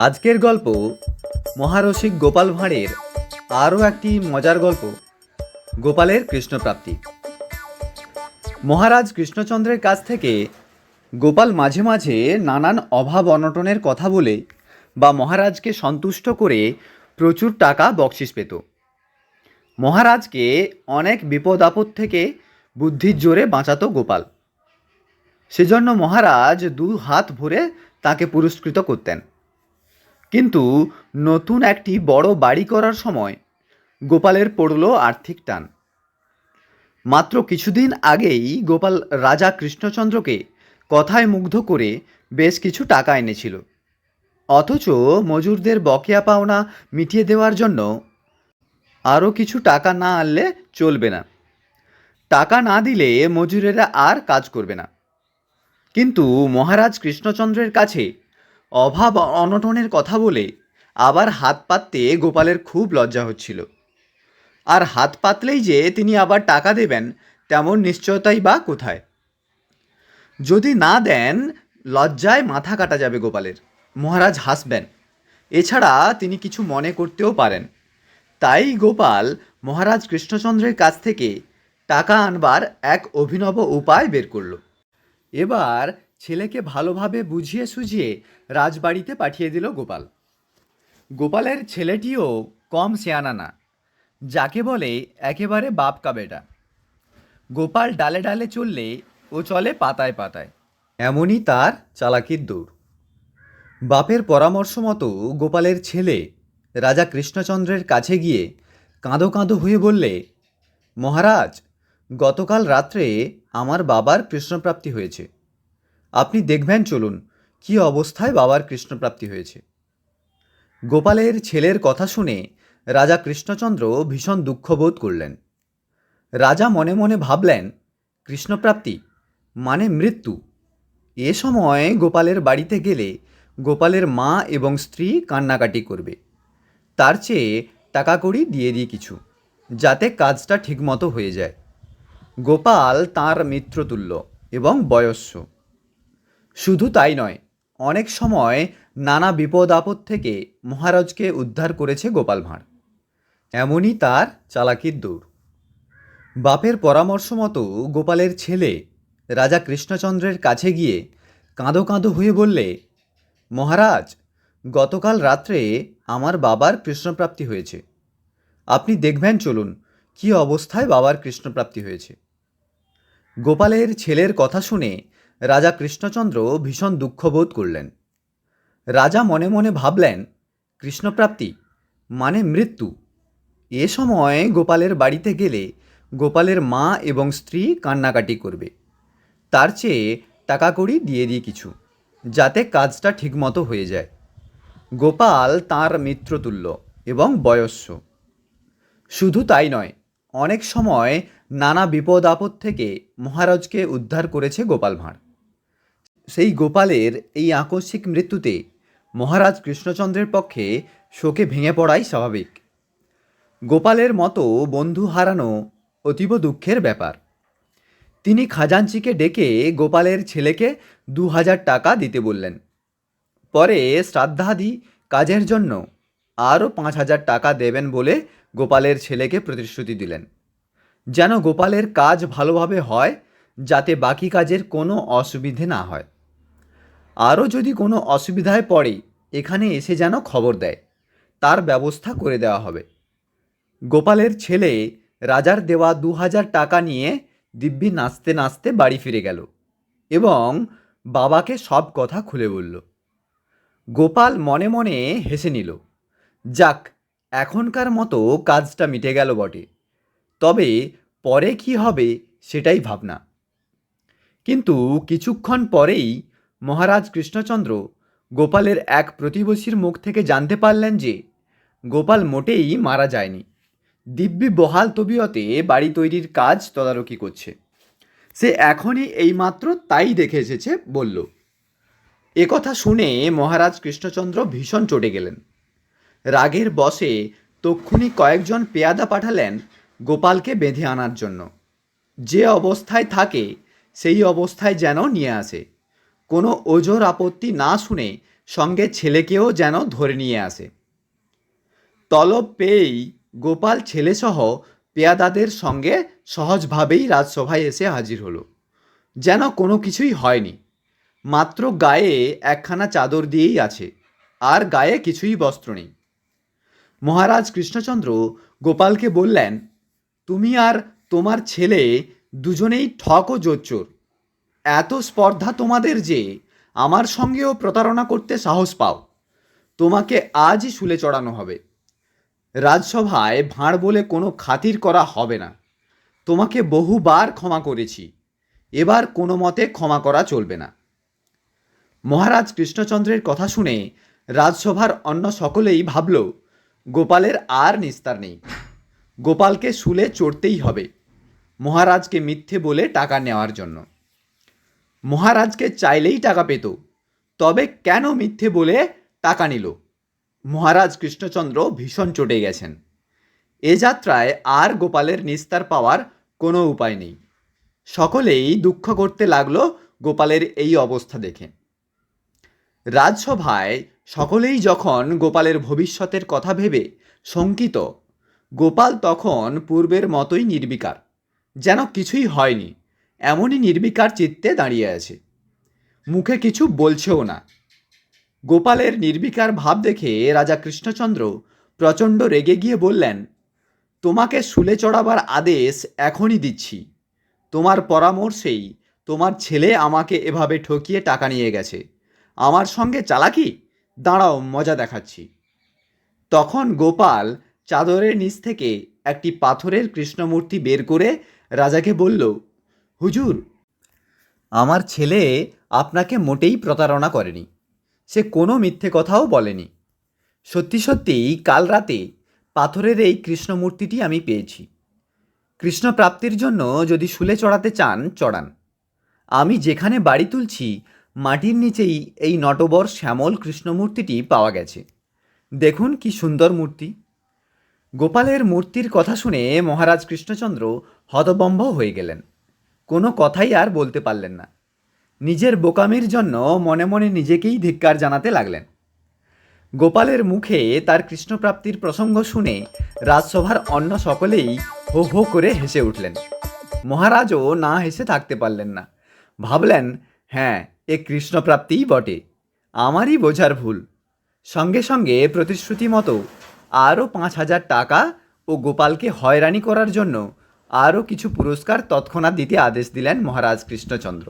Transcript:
আজকের গল্প মহারসিক গোপাল ভাঁড়ের আরও একটি মজার গল্প, গোপালের কৃষ্ণপ্রাপ্তি। মহারাজ কৃষ্ণচন্দ্রের কাছ থেকে গোপাল মাঝে মাঝে নানান অভাব অনটনের কথা বলে বা মহারাজকে সন্তুষ্ট করে প্রচুর টাকা বকশিস পেত। মহারাজকে অনেক বিপদ আপদ থেকে বুদ্ধির জোরে বাঁচাতো গোপাল। সেজন্য মহারাজ দু হাত ভরে তাকে পুরস্কৃত করতেন। কিন্তু নতুন একটি বড় বাড়ি করার সময় গোপালের পড়ল আর্থিক টান। মাত্র কিছুদিন আগেই গোপাল রাজা কৃষ্ণচন্দ্রকে কথায় মুগ্ধ করে বেশ কিছু টাকা এনেছিল। অথচ মজুরদের বকেয়া পাওনা মিটিয়ে দেওয়ার জন্য আরও কিছু টাকা না আনলে চলবে না। টাকা না দিলে মজুরেরা আর কাজ করবে না। কিন্তু মহারাজ কৃষ্ণচন্দ্রের কাছে অভাব অনটনের কথা বলে আবার হাত পাততে গোপালের খুব লজ্জা হচ্ছিল। আর হাত পাতলেই যে তিনি আবার টাকা দেবেন, তেমন নিশ্চয়তাই বা কোথায়? যদি না দেন, লজ্জায় মাথা কাটা যাবে গোপালের। মহারাজ হাসবেন। এছাড়া তিনি কিছু মনে করতেও পারেন। তাই গোপাল মহারাজ কৃষ্ণচন্দ্রের কাছ থেকে টাকা আনবার এক অভিনব উপায় বের করল। এবার ছেলেকে ভালোভাবে বুঝিয়ে সুঝিয়ে রাজবাড়িতে পাঠিয়ে দিল গোপাল। গোপালের ছেলেটিও কম সেয়ানা না, যাকে বলে একেবারে বাপ কা বেটা। গোপাল ডালে ডালে চললে ও চলে পাতায় পাতায়। এমনই তার চালাকির দৌড়। বাপের পরামর্শ মতো গোপালের ছেলে রাজা কৃষ্ণচন্দ্রের কাছে গিয়ে কাঁদো কাঁদো হয়ে বললে, মহারাজ, গতকাল রাত্রে আমার বাবার কৃষ্ণপ্রাপ্তি হয়েছে। আপনি দেখবেন, চলুন, কী অবস্থায় বাবার কৃষ্ণপ্রাপ্তি হয়েছে। গোপালের ছেলের কথা শুনে রাজা কৃষ্ণচন্দ্র ভীষণ দুঃখবোধ করলেন। রাজা মনে মনে ভাবলেন, কৃষ্ণপ্রাপ্তি মানে মৃত্যু। এ সময় গোপালের বাড়িতে গেলে গোপালের মা এবং স্ত্রী কান্নাকাটি করবে। তার চেয়ে টাকা কড়ি দিয়ে দিই কিছু, যাতে কাজটা ঠিকমতো হয়ে যায়। গোপাল তাঁর মিত্রতুল্য এবং বয়স্য শুধু তাই নয়, অনেক সময় নানা বিপদ আপদ থেকে মহারাজকে উদ্ধার করেছে গোপাল ভাঁড়। এমনই তার চালাকির দৌড় বাপের পরামর্শ মতো গোপালের ছেলে রাজা কৃষ্ণচন্দ্রের কাছে গিয়ে কাঁদো কাঁদো হয়ে বললে, মহারাজ, গতকাল রাত্রে আমার বাবার কৃষ্ণপ্রাপ্তি হয়েছে। আপনি দেখবেন চলুন কী অবস্থায় বাবার কৃষ্ণপ্রাপ্তি হয়েছে। গোপালের ছেলের কথা শুনে রাজা কৃষ্ণচন্দ্র ভীষণ দুঃখবোধ করলেন। রাজা মনে মনে ভাবলেন, কৃষ্ণপ্রাপ্তি মানে মৃত্যু। এ সময় গোপালের বাড়িতে গেলে গোপালের মা এবং স্ত্রী কান্নাকাটি করবে। তার চেয়ে টাকা কড়ি দিয়ে দিই কিছু, যাতে কাজটা ঠিকমতো হয়ে যায়। গোপাল তাঁর মিত্রতুল্য এবং বয়স্য শুধু তাই নয়, অনেক সময় নানা বিপদ আপদ থেকে মহারাজকে উদ্ধার করেছে গোপাল ভাঁড়। সেই গোপালের এই আকস্মিক মৃত্যুতে মহারাজ কৃষ্ণচন্দ্রের পক্ষে শোকে ভেঙে পড়াই স্বাভাবিক। গোপালের মতো বন্ধু হারানো অতীব দুঃখের ব্যাপার। তিনি খাজাঞ্চিকে ডেকে গোপালের ছেলেকে দু হাজার টাকা দিতে বললেন। পরে শ্রাদ্ধাদি কাজের জন্য আরও পাঁচ হাজার টাকা দেবেন বলে গোপালের ছেলেকে প্রতিশ্রুতি দিলেন। যেন গোপালের কাজ ভালোভাবে হয়, যাতে বাকি কাজের কোনো অসুবিধে না হয়। আরও যদি কোনো অসুবিধায় পড়ে, এখানে এসে যেন খবর দেয়। তার ব্যবস্থা করে দেওয়া হবে। গোপালের ছেলে রাজার দেওয়া দু হাজার টাকা নিয়ে দিব্যি নাচতে নাচতে বাড়ি ফিরে গেল এবং বাবাকে সব কথা খুলে বলল। গোপাল মনে মনে হেসে নিল, যাক, এখনকার মতো কাজটা মিটে গেল বটে। তবে পরে কি হবে সেটাই ভাবনা। কিন্তু কিছুক্ষণ পরেই মহারাজ কৃষ্ণচন্দ্র গোপালের এক প্রতিবেশীর মুখ থেকে জানতে পারলেন যে গোপাল মোটেই মারা যায়নি। দিব্যি বহাল তবিয়তে বাড়ি তৈরির কাজ তদারকি করছে। সে এখনই এইমাত্র তাই দেখে এসেছে বলল। একথা শুনে মহারাজ কৃষ্ণচন্দ্র ভীষণ চটে গেলেন। রাগের বসে তক্ষুনি কয়েকজন পেয়াদা পাঠালেন গোপালকে বেঁধে আনার জন্য। যে অবস্থায় থাকে, সেই অবস্থায় যেন নিয়ে আসে। কোনো ওজোর আপত্তি না শুনে সঙ্গে ছেলেকেও যেন ধরে নিয়ে আসে। তলব পেয়েই গোপাল ছেলেসহ পেয়াদাদের সঙ্গে সহজভাবেই রাজসভায় এসে হাজির হলো। যেন কোনো কিছুই হয়নি। মাত্র গায়ে একখানা চাদর দিয়েই আছে, আর গায়ে কিছুই বস্ত্র নেই। মহারাজ কৃষ্ণচন্দ্র গোপালকে বললেন, তুমি আর তোমার ছেলে দুজনেই ঠক ও জোচ্চোর। এত স্পর্ধা তোমাদের যে আমার সঙ্গেও প্রতারণা করতে সাহস পাও। তোমাকে আজই শুলে চড়ানো হবে। রাজসভায় ভাঁড় বলে কোনো খাতির করা হবে না। তোমাকে বহুবার ক্ষমা করেছি। এবার কোনো মতে ক্ষমা করা চলবে না। মহারাজ কৃষ্ণচন্দ্রের কথা শুনে রাজসভার অন্য সকলেই ভাবল, গোপালের আর নিস্তার নেই। গোপালকে শুলে চড়তেই হবে। মহারাজকে মিথ্যে বলে টাকা নেওয়ার জন্য। মহারাজকে চাইলেই টাকা পেত, তবে কেন মিথ্যে বলে টাকা নিল? মহারাজ কৃষ্ণচন্দ্র ভীষণ চটে গেছেন। এ যাত্রায় আর গোপালের নিস্তার পাওয়ার কোনো উপায় নেই। সকলেই দুঃখ করতে লাগল গোপালের এই অবস্থা দেখে। রাজসভায় সকলেই যখন গোপালের ভবিষ্যতের কথা ভেবে শঙ্কিত, গোপাল তখন পূর্বের মতোই নির্বিকার, যেন কিছুই হয়নি। এমনই নির্বিকার চিত্তে দাঁড়িয়ে আছে। মুখে কিছু বলছেও না। গোপালের নির্বিকার ভাব দেখে রাজা কৃষ্ণচন্দ্র প্রচণ্ড রেগে গিয়ে বললেন, তোমাকে শুলে চড়াবার আদেশ এখনই দিচ্ছি। তোমার পরামর্শেই তোমার ছেলে আমাকে এভাবে ঠকিয়ে টাকা নিয়ে গেছে। আমার সঙ্গে চালাকি? দাঁড়াও, মজা দেখাচ্ছি। তখন গোপাল চাদরের নিচ থেকে একটি পাথরের কৃষ্ণমূর্তি বের করে রাজাকে বলল হুজুর, আমার ছেলে আপনাকে মোটেই প্রতারণা করেনি। সে কোনো মিথ্যে কথাও বলেনি। সত্যি সত্যিই কাল রাতে পাথরের এই কৃষ্ণমূর্তিটি আমি পেয়েছি। কৃষ্ণ প্রাপ্তির জন্য যদি শুলে চড়াতে চান, চড়ান। আমি যেখানে বাড়ি তুলছি, মাটির নিচেই এই নটবর শ্যামল কৃষ্ণমূর্তিটি পাওয়া গেছে। দেখুন কি সুন্দর মূর্তি। গোপালের মূর্তির কথা শুনে মহারাজ কৃষ্ণচন্দ্র হতবম্ব হয়ে গেলেন। কোনো কথাই আর বলতে পারলেন না। নিজের বোকামির জন্য মনে মনে নিজেকেই ধিক্কার জানাতে লাগলেন। গোপালের মুখে তার কৃষ্ণপ্রাপ্তির প্রসঙ্গ শুনে রাজসভার অন্য সকলেই হো হো করে হেসে উঠলেন। মহারাজও না হেসে থাকতে পারলেন না। ভাবলেন হ্যাঁ এ কৃষ্ণপ্রাপ্তিই বটে। আমারই বোঝার ভুল। সঙ্গে সঙ্গে প্রতিশ্রুতি মতো আরও পাঁচ হাজার টাকা ও গোপালকে হয়রানি করার জন্য আরও কিছু পুরস্কার তৎক্ষণাৎ দিতে আদেশ দিলেন মহারাজ কৃষ্ণচন্দ্র।